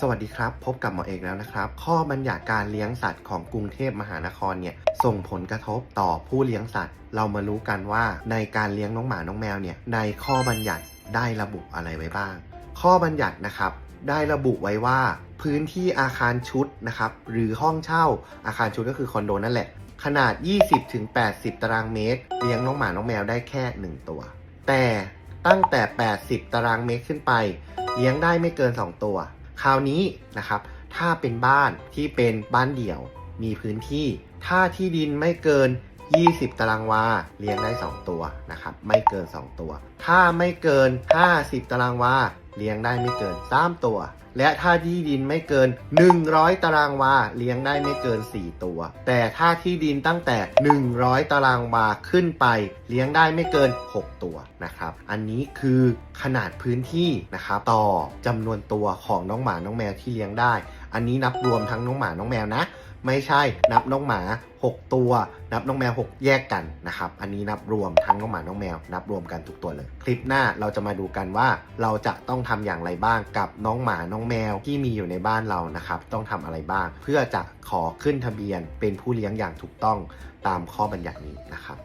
สวัสดีครับ พบกับหมอเอกแล้วนะครับ ข้อบัญญัติการเลี้ยงสัตว์ของกรุงเทพมหานครเนี่ยส่งผลกระทบต่อผู้เลี้ยงสัตว์ เรามารู้กันว่าในการเลี้ยงน้องหมาน้องแมวเนี่ยในข้อบัญญัติได้ระบุอะไรไว้บ้าง ข้อบัญญัตินะครับได้ระบุไว้ว่า พื้นที่อาคารชุดนะครับหรือห้องเช่าอาคารชุดก็คือคอนโดนั่นแหละ ขนาด 20-80 ตารางเมตร เลี้ยงน้องหมาน้องแมวได้แค่ 1 ตัว แต่ตั้งแต่ 80 ตารางเมตรขึ้นไป เลี้ยงได้ไม่เกิน 2 ตัว คราวนี้นะครับ ถ้าเป็นบ้านที่เป็นบ้านเดี่ยว มีพื้นที่ ถ้าที่ดินไม่เกิน 20 ตารางวา เลี้ยงได้ 2 ตัวนะครับ ไม่เกิน 2 ตัว ถ้าไม่เกิน 50 ตารางวา เลี้ยงได้ไม่เกิน 3 ตัว และถ้าที่ดินไม่เกิน 100 ตารางวาเลี้ยงได้ไม่เกิน 4 ตัว แต่ถ้าที่ดินตั้งแต่ 100 ตารางวาขึ้นไป เลี้ยงได้ไม่เกิน 6 ตัวนะครับ อันนี้คือขนาดพื้นที่นะครับต่อจำนวนตัวของน้องหมาน้องแมวที่เลี้ยงได้ อันนี้นับรวมทั้งน้องหมาน้องแมวนะ ไม่ใช่นับน้องหมา 6 ตัว นับน้องแมว 6 แยกกันนะครับ อันนี้นับรวมทั้งน้องหมาน้องแมว นับรวมกันทุกตัวเลย คลิปหน้าเราจะมาดูกันว่าเราจะต้องทำอย่างไรบ้างกับน้องหมาน้องแมวที่มีอยู่ในบ้านเรานะครับ ต้องทำอะไรบ้าง เพื่อจะขอขึ้นทะเบียนเป็นผู้เลี้ยงอย่างถูกต้องตามข้อบัญญัตินี้นะครับ